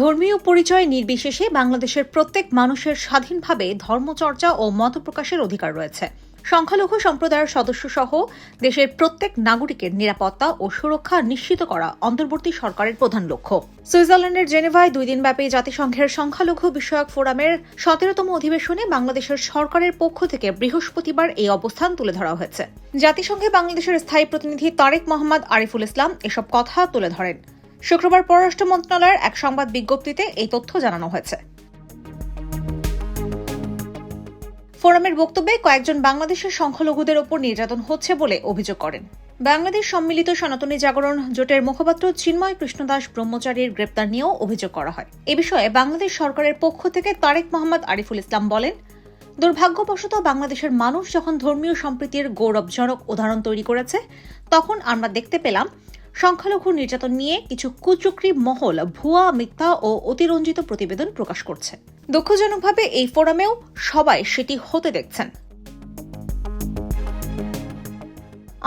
ধর্মীয় পরিচয় নির্বিশেষে বাংলাদেশের প্রত্যেক মানুষের স্বাধীনভাবে ধর্মচর্চা ও মতপ্রকাশের অধিকার রয়েছে। সংখ্যালঘু সম্প্রদায়ের সদস্য সহ দেশের প্রত্যেক নাগরিকের নিরাপত্তা ও সুরক্ষা নিশ্চিত করা অন্তর্বর্তী সরকারের প্রধান লক্ষ্য। সুইজারল্যান্ডের জেনেভায় দুই দিনব্যাপী জাতিসংঘের সংখ্যালঘু বিষয়ক ফোরামের সতেরোতম অধিবেশনে বাংলাদেশের সরকারের পক্ষ থেকে বৃহস্পতিবার এই অবস্থান তুলে ধরা হয়েছে। জাতিসংঘে বাংলাদেশের স্থায়ী প্রতিনিধি তারেক মোহাম্মদ আরিফুল ইসলাম এসব কথা তুলে ধরেন। শুক্রবার পররাষ্ট্র মন্ত্রণালয়ের এক সংবাদ বিজ্ঞপ্তিতে এই তথ্য জানানো হয়েছে। ফোরামের বক্তব্যে কয়েকজন বাংলাদেশের সংখ্যালঘুদের ওপর নির্যাতন হচ্ছে বলে অভিযোগ করেন। বাংলাদেশ সম্মিলিত সনাতনী জাগরণ জোটের মুখপাত্র চিন্ময় কৃষ্ণদাস ব্রহ্মচারীর গ্রেপ্তার নিয়েও অভিযোগ করা হয়। এ বিষয়ে বাংলাদেশ সরকারের পক্ষ থেকে তারেক মোহাম্মদ আরিফুল ইসলাম বলেন, দুর্ভাগ্যবশত বাংলাদেশের মানুষ যখন ধর্মীয় সম্প্রীতির গৌরবজনক উদাহরণ তৈরি করেছে, তখন আমরা দেখতে পেলাম সংখ্যালঘু নির্যাতন নিয়ে কিছু কুচক্রি মহল ভুয়া, মিথ্যা ও অতিরঞ্জিত প্রতিবেদন প্রকাশ করছে। দুঃখজনকভাবে এই ফোরামেও সবাই সেটি হতে দেখছেন।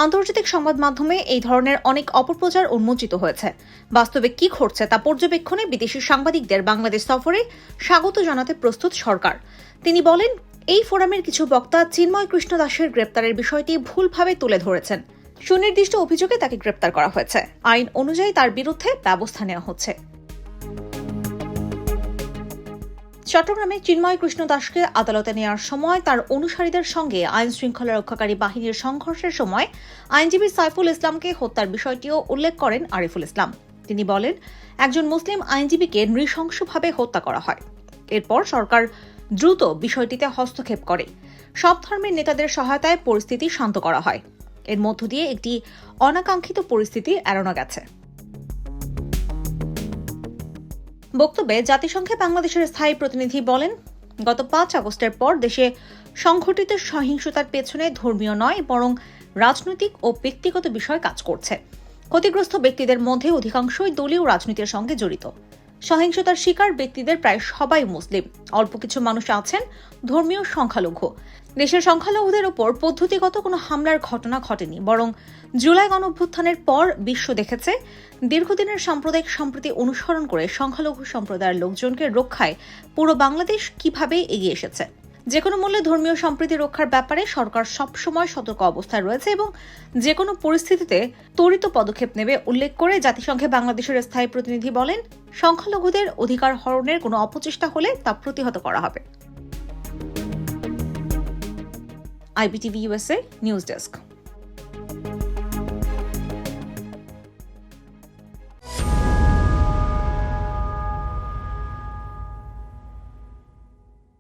আন্তর্জাতিক সংবাদ মাধ্যমে এই ধরনের অনেক অপপ্রচার উন্মোচিত হয়েছে। বাস্তবে কি ঘটছে তা পর্যবেক্ষণে বিদেশি সাংবাদিকদের বাংলাদেশ সফরে স্বাগত জানাতে প্রস্তুত সরকার। তিনি বলেন, এই ফোরামের কিছু বক্তা চিন্ময় কৃষ্ণ দাসের গ্রেপ্তারের বিষয়টি ভুলভাবে তুলে ধরেছেন। সুনির্দিষ্ট অভিযোগে তাকে গ্রেপ্তার করা হয়েছে। আইন অনুযায়ী তার বিরুদ্ধে ব্যবস্থা নেওয়া হচ্ছে। চট্টগ্রামে চিন্ময় কৃষ্ণ দাসকে আদালতে নেওয়ার সময় তার অনুসারীদের সঙ্গে আইন শৃঙ্খলা রক্ষাকারী বাহিনীর সংঘর্ষের সময় আইনজীবী সাইফুল ইসলামকে হত্যার বিষয়টিও উল্লেখ করেন আরিফুল ইসলাম। তিনি বলেন, একজন মুসলিম আইনজীবীকে নৃশংসভাবে হত্যা করা হয়। এরপর সরকার দ্রুত বিষয়টিতে হস্তক্ষেপ করে। সব ধর্মের নেতাদের সহায়তায় পরিস্থিতি শান্ত করা হয়। এর মধ্য দিয়ে একটি অনাকাঙ্ক্ষিত পরিস্থিতি এড়ানো গেছে। বক্তব্যে জাতিসংঘে বাংলাদেশের স্থায়ী প্রতিনিধি বলেন, গত পাঁচ আগস্টের পর দেশে সংঘটিত সহিংসতার পেছনে ধর্মীয় নয়, বরং রাজনৈতিক ও ব্যক্তিগত বিষয় কাজ করছে। ক্ষতিগ্রস্ত ব্যক্তিদের মধ্যে অধিকাংশই দলীয় রাজনীতির সঙ্গে জড়িত। সহিংসতার শিকার ব্যক্তিদের প্রায় সবাই মুসলিম। অল্প কিছু মানুষ আছেন ধর্মীয় সংখ্যালঘু। দেশের সংখ্যালঘুদের ওপর পদ্ধতিগত কোনো হামলার ঘটনা ঘটেনি, বরং জুলাই গণঅভ্যুত্থানের পর বিশ্ব দেখেছে দীর্ঘদিনের সাম্প্রদায়িক সম্প্রীতি অনুসরণ করে সংখ্যালঘু সম্প্রদায়ের লোকজনকে রক্ষায় পুরো বাংলাদেশ কীভাবে এগিয়ে এসেছে। যে কোনো মূল্যে ধর্মীয় সম্প্রীতি রক্ষার ব্যাপারে সরকার সবসময় সতর্ক অবস্থায় রয়েছে এবং যে কোনো পরিস্থিতিতে ত্বরিত পদক্ষেপ নেবে উল্লেখ করে জাতিসংঘে বাংলাদেশের স্থায়ী প্রতিনিধি বলেন, সংখ্যালঘুদের অধিকার হরণের কোনো অপচেষ্টা হলে তা প্রতিহত করা হবে। IBTV USA news desk.